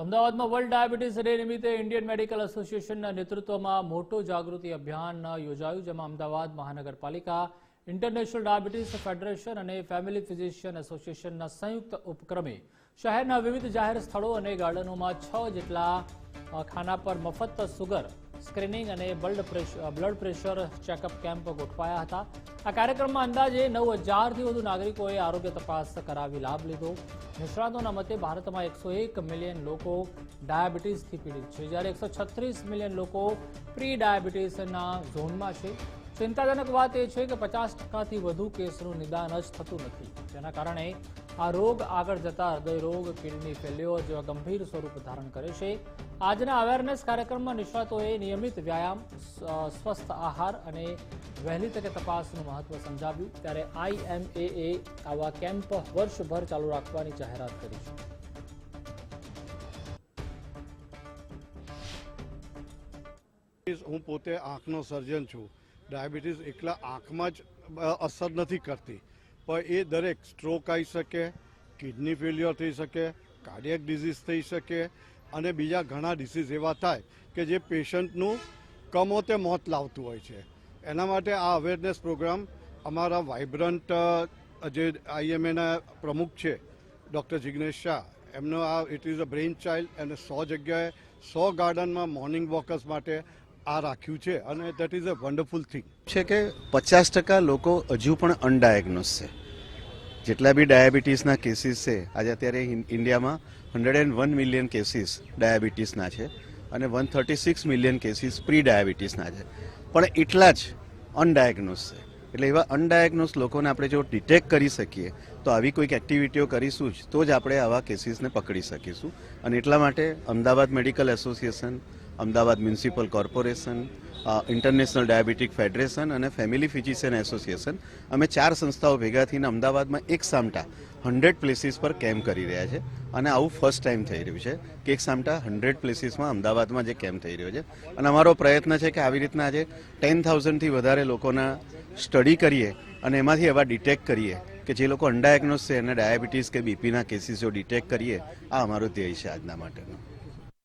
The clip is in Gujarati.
અમદાવાદમાં વર્લ્ડ ડાયાબિટીસ ડે નિમિત્તે ઇન્ડિયન મેડિકલ એસોસિએશનના નેતૃત્વમાં મોટો જાગૃતિ અભિયાન યોજાયું, જેમાં અમદાવાદ મહાનગરપાલિકા ઇન્ટરનેશનલ ડાયાબિટીસ ફેડરેશન અને ફેમિલી ફિઝિશિયન એસોસિએશનના સંયુક્ત ઉપક્રમે શહેરના વિવિધ જાહેર સ્થળો અને ગાર્ડનોમાં છ જેટલા ખાના પર મફત સુગર સ્ક્રીનિંગ અને blood pressure blood pressure checkup camp ગોઠવાયા હતા. આ કાર્યક્રમમાં અંદાજે નવ હજારથી વધુ નાગરિકોએ આરોગ્ય તપાસ કરાવી લાભ લીધો. નિષ્ણાતોના મતે ભારતમાં એકસો એક મિલિયન લોકો ડાયાબિટીસથી પીડિત છે, જ્યારે એકસો છત્રીસ મિલિયન લોકો પ્રી ડાયાબિટીસના ઝોનમાં છે. ચિંતાજનક વાત એ છે કે પચાસ ટકાથી વધુ કેસનું નિદાન જ થતું નથી. જેના કારણે આ રોગ આગળ જતા હૃદયરોગ, કિડની ફેલ્યોર જેવા ગંભીર સ્વરૂપ ધારણ કરે છે. આજના અવેરનેસ કાર્યક્રમમાં નિષ્ણાતોએ નિયમિત વ્યાયામ સ્વસ્થ આહાર અને વહેલી તકે તપાસનું મહત્વ સમજાવ્યું. ત્યારે આઈએમએએ આવા કેમ્પ વર્ષભર ચાલુ રાખવાની જાહેરાત કરી છે. હું પોતે આંખનો સર્જન છું. ડાયાબિટીસ એકલા આંખમાં જ અસર નથી કરતી. પણ એ દરેક સ્ટ્રોક આવી શકે કિડની ફેલ્યોર થઈ શકે કાર્ડિયક ડિઝીઝ થઈ શકે, અને બીજા ઘણા ડિસીઝ એવા થાય કે જે પેશન્ટનું કમોતે મોત લાવતું હોય છે. એના માટે આ અવેરનેસ પ્રોગ્રામ અમારા વાઇબ્રન્ટ જે આઈએમએના પ્રમુખ છે ડૉક્ટર જિગ્નેશ શાહ, એમનો આ it is a brain child અને સો જગ્યાએ, સો ગાર્ડનમાં મોર્નિંગ વોકર્સ માટે આ રાખ્યું છે. અને that is a wonderful thing છે કે પચાસ ટકા લોકો હજુ પણ અનડાયગ્નોસ છે. જેટલા બી ડાયાબિટીસના કેસીસ છે, આજે અત્યારે ઇન્ડિયામાં hundred and one million cases ડાયાબિટીસના છે અને one thirty six million cases pre ડાયાબિટીસના છે. પણ એટલા જ અનડાયગ્નોઝ છે. એટલે એવા અનડાયગ્નોઝ લોકોને આપણે જો ડિટેક્ટ કરી શકીએ, તો આવી કોઈક એક્ટિવિટીઓ કરીશું જ, તો જ આપણે આવા કેસીસને પકડી શકીશું. અને એટલા માટે Ahmedabad medical association, Ahmedabad municipal corporation international diabetic federation અને ફેમિલી ફિઝિશિયન એસોસિએશન અમે ચાર સંસ્થાઓ ભેગા થઈને અમદાવાદમાં એક સામટા હંડ્રેડ પ્લેસીસ પર કેમ્પ કરી રહ્યા છે અને આવું ફર્સ્ટ ટાઈમ થઈ રહ્યું છે કે એક સામટા હંડ્રેડ પ્લેસીસમાં અમદાવાદમાં જે કેમ્પ થઈ રહ્યો છે. અને અમારો પ્રયત્ન છે કે આવી રીતના આજે ટેન થાઉઝન્ડથી વધારે લોકોના સ્ટડી કરીએ અને એમાંથી એવા ડિટેક્ટ કરીએ કે જે લોકો અનડાયગ્નોઝ છે અને ડાયાબિટીસ કે બીપીના કેસીસ જો ડિટેક્ટ કરીએ, આ અમારો ધ્યેય છે આજના માટેનો.